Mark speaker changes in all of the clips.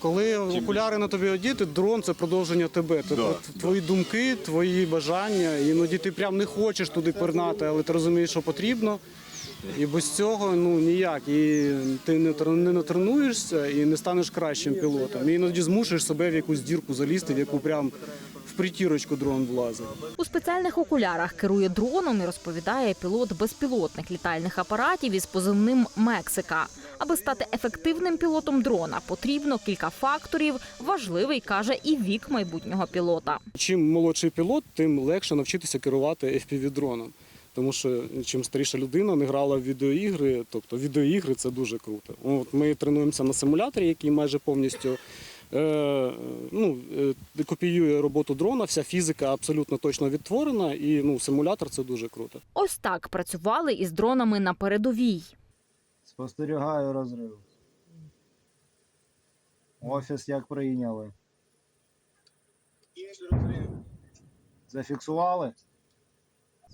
Speaker 1: Коли окуляри на тобі одіти, дрон це продовження тебе. Тобто
Speaker 2: Да.
Speaker 1: твої думки, твої бажання. Іноді ти прям не хочеш туди пернати, але ти розумієш, що потрібно. І без цього ну ніяк. І ти не тр- не натренуєшся і не станеш кращим пілотом. І іноді змушуєш себе в якусь дірку залізти, в яку прям в притірочку дрон влазить.
Speaker 3: У спеціальних окулярах керує дроном і розповідає пілот безпілотних літальних апаратів із позивним Мексика. Аби стати ефективним пілотом дрона, потрібно кілька факторів. Важливий каже і вік майбутнього пілота.
Speaker 1: Чим молодший пілот, тим легше навчитися керувати FPV-дроном. Тому що чим старіша людина не грала в відеоігри, тобто відеоігри це дуже круто. От ми тренуємося на симуляторі, який майже повністю е, ну, е, копіює роботу дрона. Вся фізика абсолютно точно відтворена, і ну, симулятор це дуже круто.
Speaker 3: Ось так працювали із дронами на передовій.
Speaker 4: Спостерігаю розрив. Офіс як прийняли. Зафіксували?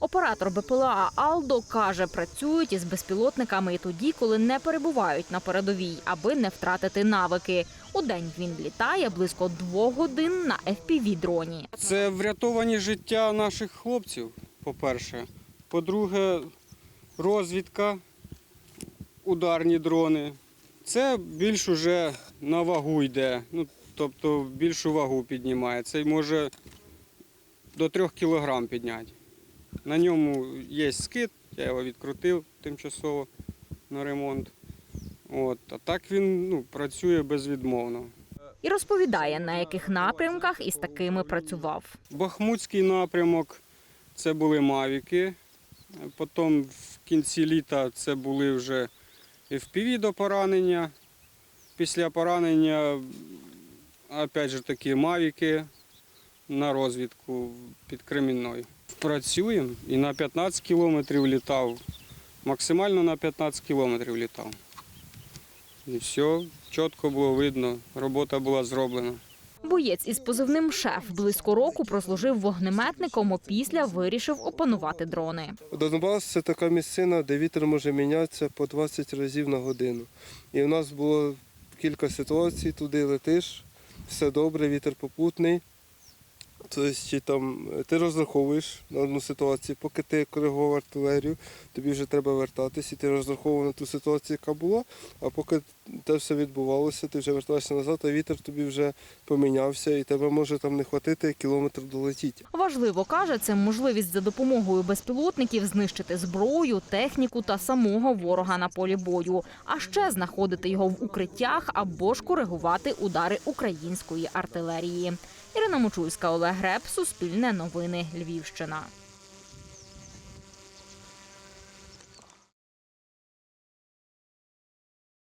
Speaker 3: Оператор БПЛА Алдо каже, працюють із безпілотниками і тоді, коли не перебувають на передовій, аби не втратити навики. У день він літає близько двох годин на fpv дроні.
Speaker 5: Це врятовані життя наших хлопців, по-перше. По-друге, розвідка, ударні дрони. Це більш уже на вагу йде. Ну, тобто більшу вагу піднімає. Це може до трьох кілограм підняти. На ньому є скид, я його відкрутив тимчасово на ремонт. От. А так він ну, працює безвідмовно.
Speaker 3: І розповідає, на яких напрямках із такими працював.
Speaker 5: Бахмутський напрямок це були мавіки. Потім в кінці літа це були вже FPV до поранення. Після поранення, опять же таки, мавіки на розвідку під Кремінною. Працюємо і на 15 кілометрів літав. Максимально на 15 кілометрів літав. І все, чітко було видно, робота була зроблена.
Speaker 3: Боєць із позивним шеф близько року прослужив вогнеметником, а після вирішив опанувати дрони.
Speaker 6: Донбас це така місцина, де вітер може мінятися по 20 разів на годину. І в нас було кілька ситуацій, туди летиш, все добре, вітер попутний. Тобто там ти розраховуєш на одну ситуацію, поки ти коригував артилерію, тобі вже треба вертатись, і ти розраховував на ту ситуацію, яка була, а поки те все відбувалося, ти вже вертаєшся назад, а вітер тобі вже помінявся, і тебе може там не хватити кілометр долетіти.
Speaker 3: Важливо каже, це можливість за допомогою безпілотників знищити зброю, техніку та самого ворога на полі бою, а ще знаходити його в укриттях або ж коригувати удари української артилерії. Ірина Мочульська, Олег Греб, Суспільне новини, Львівщина.